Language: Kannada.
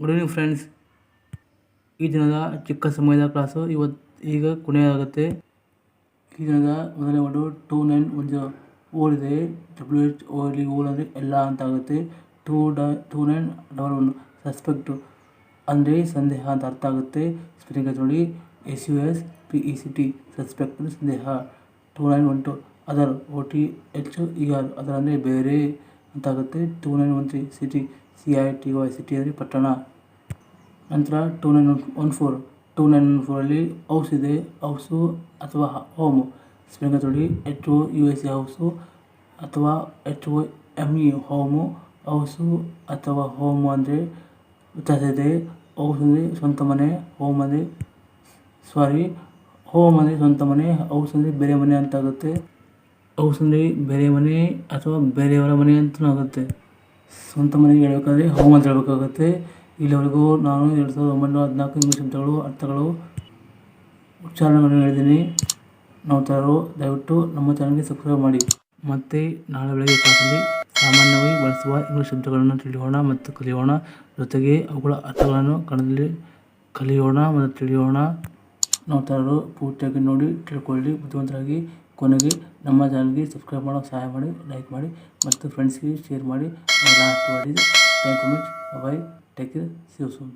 ಗುಡ್ ಈವ್ನಿಂಗ್ ಫ್ರೆಂಡ್ಸ್ ಈ ದಿನದ ಚಿಕ್ಕ ಸಮಯದ ಕ್ಲಾಸು ಇವತ್ತು ಈಗ ಕೊನೆಯಾಗುತ್ತೆ. ಈ ದಿನದ ಮೊದಲನೇ ಒಂದು ಟೂ ನೈನ್ ಒಂದು ಓಲ್ ಇದೆ ಡಬ್ಲ್ಯೂ ಎಚ್ ಓ ಅಲ್ಲಿ ಓಲ್ ಅಂದರೆ ಎಲ್ಲ ಅಂತ ಆಗುತ್ತೆ. ಟೂ ಡ two nine double one suspect ಅಂದರೆ ಸಂದೇಹ ಅಂತ ಅರ್ಥ ಆಗುತ್ತೆ. ಸ್ಪೆಲ್ಲಿಂಗ್ ನೋಡಿ. S U S P E C T suspect ಸಂದೇಹ. Two nine one two other O T H E R other ಅಂದರೆ ಬೇರೆ. ಅಂತ ಆಗುತ್ತೆ two nine one three city C I T Y city ಅಂದರೆ ಪಟ್ಟಣ. ನಂತರ two nine one one four two nine one ಫೋರಲ್ಲಿ house ಇದೆ. ಹೌಸು ಅಥವಾ home spelling ತೊಡಿ H O U S E house ಅಥವಾ H O M E home house ಅಥವಾ ಹೋಮು ಅಂದರೆ ವ್ಯತ್ಯಾಸ ಇದೆ. ಹೌಸ್ ಅಂದರೆ ಸ್ವಂತ ಮನೆ ಹೋಮ್ ಅಂದರೆ ಸಾರಿ ಹೋಮ್ ಅಂದರೆ ಸ್ವಂತ ಮನೆ ಹೌಸ್ ಅಂದರೆ ಬೇರೆ ಮನೆ ಅಂತ ಅಂದರೆ ಬೇರೆ ಮನೆ ಅಥವಾ ಬೇರೆಯವರ ಮನೆ ಅಂತಲೂ ಆಗುತ್ತೆ. ಸ್ವಂತ ಮನೆಗೆ ಹೇಳಬೇಕಾದ್ರೆ ಹೋಮ್ ಅಂತ ಹೇಳಬೇಕಾಗುತ್ತೆ. ಇಲ್ಲಿವರೆಗೂ ನಾನು ಎರಡು ಸಾವಿರದ ಒಂಬೈನೂರ ಹದಿನಾಲ್ಕು ಇಂಗ್ಲೀಷ್ ಶಬ್ದಗಳು, ಅರ್ಥಗಳು, ಉಚ್ಚಾರಣೆಗಳನ್ನು ಹೇಳಿದ್ದೀನಿ. ನೋಡ್ತಾರೋ ದಯವಿಟ್ಟು ನಮ್ಮ ಚಾನಲ್ಗೆ ಸಬ್ಸ್ಕ್ರೈಬ್ ಮಾಡಿ. ಮತ್ತು ನಾಳೆ ಬೆಳಗ್ಗೆ ಕ್ಲಾಸಲ್ಲಿ ಸಾಮಾನ್ಯವಾಗಿ ಬಳಸುವ ಇಂಗ್ಲೀಷ್ ಶಬ್ದಗಳನ್ನು ತಿಳಿಯೋಣ ಮತ್ತು ಕಲಿಯೋಣ. ಜೊತೆಗೆ ಅವುಗಳ ಅರ್ಥಗಳನ್ನು ಕಣದಲ್ಲಿ ಕಲಿಯೋಣ ಮತ್ತು ತಿಳಿಯೋಣ. ನೋಡ್ತಾರೋ ಪೂರ್ತಿಯಾಗಿ ನೋಡಿ, ತಿಳ್ಕೊಳ್ಳಿ, ಬುದ್ಧಿವಂತರಾಗಿ ಕೊನೆಗೆ ನಮ್ಮ ಚಾನಲ್ಗೆ ಸಬ್ಸ್ಕ್ರೈಬ್ ಮಾಡೋ, ಸಹಾಯ ಮಾಡಿ ಲೈಕ್ ಮಾಡಿ ಮತ್ತು ಫ್ರೆಂಡ್ಸ್ಗೆ ಶೇರ್ ಮಾಡಿ. ಲಾಸ್ಟ್ ಮಾಡಿ thank you much bye take care see you soon